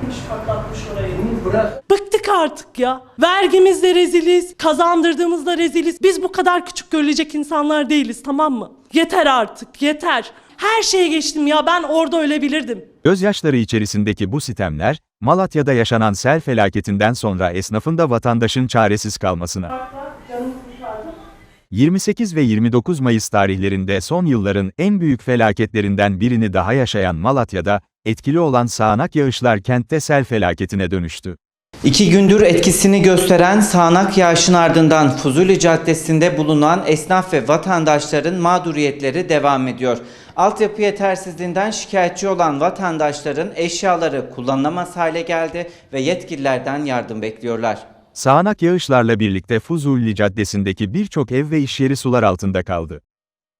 Gitmiş patlatmış orayı. Bırak. Bıktık artık ya. Vergimizde reziliz, kazandırdığımızda reziliz. Biz bu kadar küçük görülecek insanlar değiliz tamam mı? Yeter artık, yeter. Her şeye geçtim ya ben orada ölebilirdim. Gözyaşları içerisindeki bu sitemler, Malatya'da yaşanan sel felaketinden sonra esnafın da vatandaşın çaresiz kalmasına. 28 ve 29 Mayıs tarihlerinde son yılların en büyük felaketlerinden birini daha yaşayan Malatya'da, etkili olan sağanak yağışlar kentte sel felaketine dönüştü. İki gündür etkisini gösteren sağanak yağışın ardından Fuzuli Caddesi'nde bulunan esnaf ve vatandaşların mağduriyetleri devam ediyor. Altyapı yetersizliğinden şikayetçi olan vatandaşların eşyaları kullanılamaz hale geldi ve yetkililerden yardım bekliyorlar. Sağanak yağışlarla birlikte Fuzuli Caddesi'ndeki birçok ev ve iş yeri sular altında kaldı.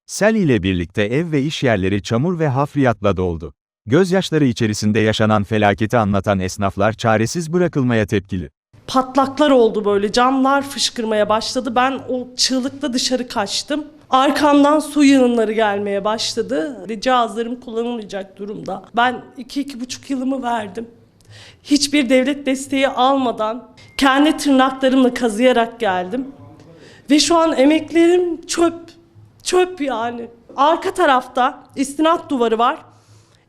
Sel ile birlikte ev ve iş yerleri çamur ve hafriyatla doldu. Gözyaşları içerisinde yaşanan felaketi anlatan esnaflar çaresiz bırakılmaya tepkili. Patlaklar oldu böyle camlar fışkırmaya başladı. Ben o çığlıkla dışarı kaçtım. Arkamdan su yığınları gelmeye başladı. Cihazlarım kullanılmayacak durumda. Ben iki, iki buçuk yılımı verdim. Hiçbir devlet desteği almadan kendi tırnaklarımla kazıyarak geldim. Ve şu an emeklerim çöp. Çöp yani. Arka tarafta istinat duvarı var.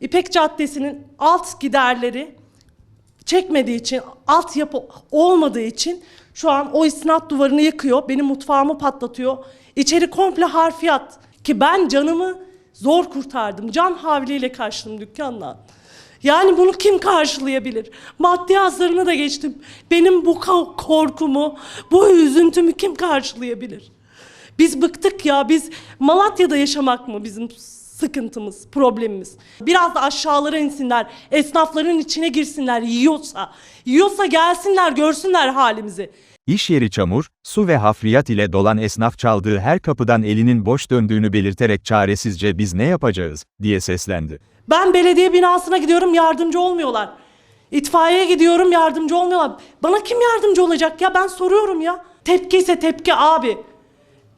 İpek Caddesi'nin alt giderleri çekmediği için, altyapı olmadığı için şu an o istinat duvarını yıkıyor. Benim mutfağımı patlatıyor. İçeri komple harfiyat. Ki ben canımı zor kurtardım. Can havliyle kaçtım dükkandan. Yani bunu kim karşılayabilir? Maddi hazlarını da geçtim. Benim bu korkumu, bu üzüntümü kim karşılayabilir? Biz bıktık ya. Biz Malatya'da yaşamak mı bizim sıkıntımız, problemimiz? Biraz da aşağılara insinler. Esnafların içine girsinler yiyorsa. Yiyorsa gelsinler görsünler halimizi. İş yeri çamur, su ve hafriyat ile dolan esnaf çaldığı her kapıdan elinin boş döndüğünü belirterek çaresizce biz ne yapacağız, diye seslendi. Ben belediye binasına gidiyorum yardımcı olmuyorlar. İtfaiyeye gidiyorum yardımcı olmuyorlar. Bana kim yardımcı olacak ya ben soruyorum ya. Tepki ise tepki abi.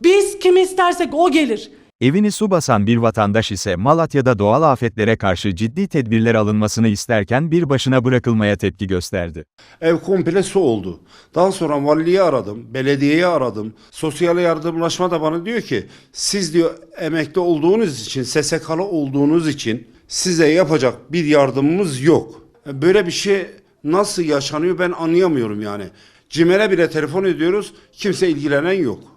Biz kimi istersek o gelir. Evini su basan bir vatandaş ise Malatya'da doğal afetlere karşı ciddi tedbirler alınmasını isterken bir başına bırakılmaya tepki gösterdi. Ev komple su oldu. Daha sonra valiyi aradım, belediyeyi aradım. Sosyal yardımlaşma da bana diyor ki siz diyor emekli olduğunuz için, SSK'lı olduğunuz için size yapacak bir yardımımız yok. Böyle bir şey nasıl yaşanıyor ben anlayamıyorum yani. CİMER'e bile telefon ediyoruz kimse ilgilenen yok.